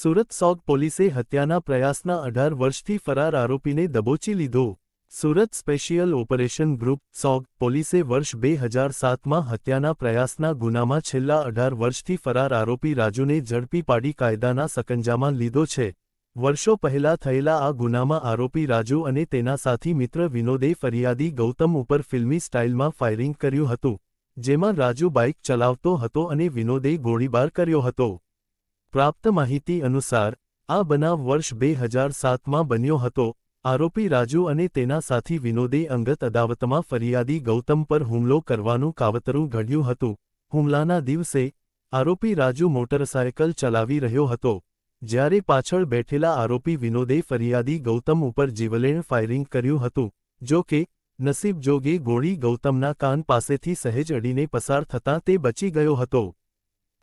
સુરત સોગ પોલીસે હત્યાના પ્રયાસના અઢાર વર્ષથી ફરાર આરોપીને દબોચી લીધો. Surat special operation group SOG પોલીસે વર્ષ બે હજાર સાતમાં હત્યાના પ્રયાસના ગુનામાં છેલ્લા અઢાર વર્ષથી ફરાર આરોપી રાજુને ઝડપી પાડી કાયદાના સકંજામાં લીધો છે. વર્ષો પહેલા થયેલા આ ગુનામાં આરોપી રાજુ અને તેના સાથી મિત્ર વિનોદે ફરિયાદી ગૌતમ ઉપર ફિલ્મી સ્ટાઇલમાં ફાયરિંગ કર્યું હતું, જેમાં રાજુ બાઇક ચલાવતો હતો અને વિનોદે ગોળીબાર કર્યો હતો. પ્રાપ્ત માહિતી અનુસાર, આ બનાવ વર્ષ બે હજાર સાતમાં બન્યો હતો. આરોપી રાજુ અને તેના સાથી વિનોદે અંગત અદાવતમાં ફરિયાદી ગૌતમ પર હુમલો કરવાનું કાવતરું ઘડ્યું હતું. હુમલાના દિવસે, આરોપી રાજુ મોટરસાયકલ ચલાવી રહ્યો હતો. જ્યારે પાછળ બેઠેલા આરોપી વિનોદે ફરિયાદી ગૌતમ ઉપર જીવલેણ ફાયરિંગ કર્યું હતું. જો કે, નસીબ જોગે ગોળી ગૌતમના કાન પાસેથી સહેજ અડીને પસાર થતાં તે બચી ગયો હતો.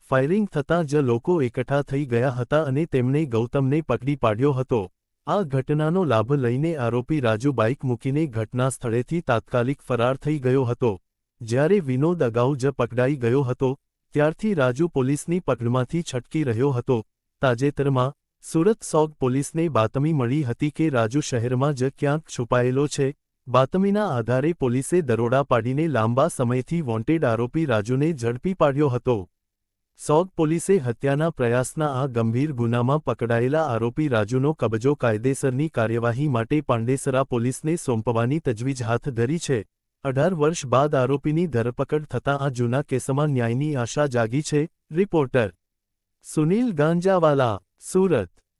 ફાયરિંગ થતાં જ લોકો એકઠા થઈ ગયા હતા અને તેમણે ગૌતમને પકડી પાડ્યો હતો. આ ઘટનાનો લાભ લઈને આરોપી રાજુ બાઇક મૂકીને ઘટના સ્થળેથી તાત્કાલિક ફરાર થઈ ગયો હતો. જ્યારે વિનોદ અગાઉ જ પકડાઈ ગયો હતો, ત્યારથી રાજુ પોલીસની પકડમાંથી છટકી રહ્યો હતો. તાજેતરમાં, સુરત સોગ પોલીસને બાતમી મળી હતી કે રાજુ શહેરમાં જ ક્યાંક છુપાયેલો છે. બાતમીના આધારે પોલીસે દરોડા પાડીને લાંબા સમયથી વોન્ટેડ આરોપી રાજુને ઝડપી પાડ્યો હતો. સોગ પોલીસે હત્યાના પ્રયાસના આ ગંભીર ગુનામાં પકડાયેલા આરોપી રાજુનો કબજો કાયદેસરની કાર્યવાહી માટે પાંડેસરા પોલીસને સોંપવાની તજવીજ હાથ ધરી છે. અઢાર વર્ષ બાદ આરોપીની ધરપકડ થતાં આ જૂના કેસમાં ન્યાયની આશા જાગી છે. રિપોર્ટર સુનિલ ગાંજાવાલા, સુરત.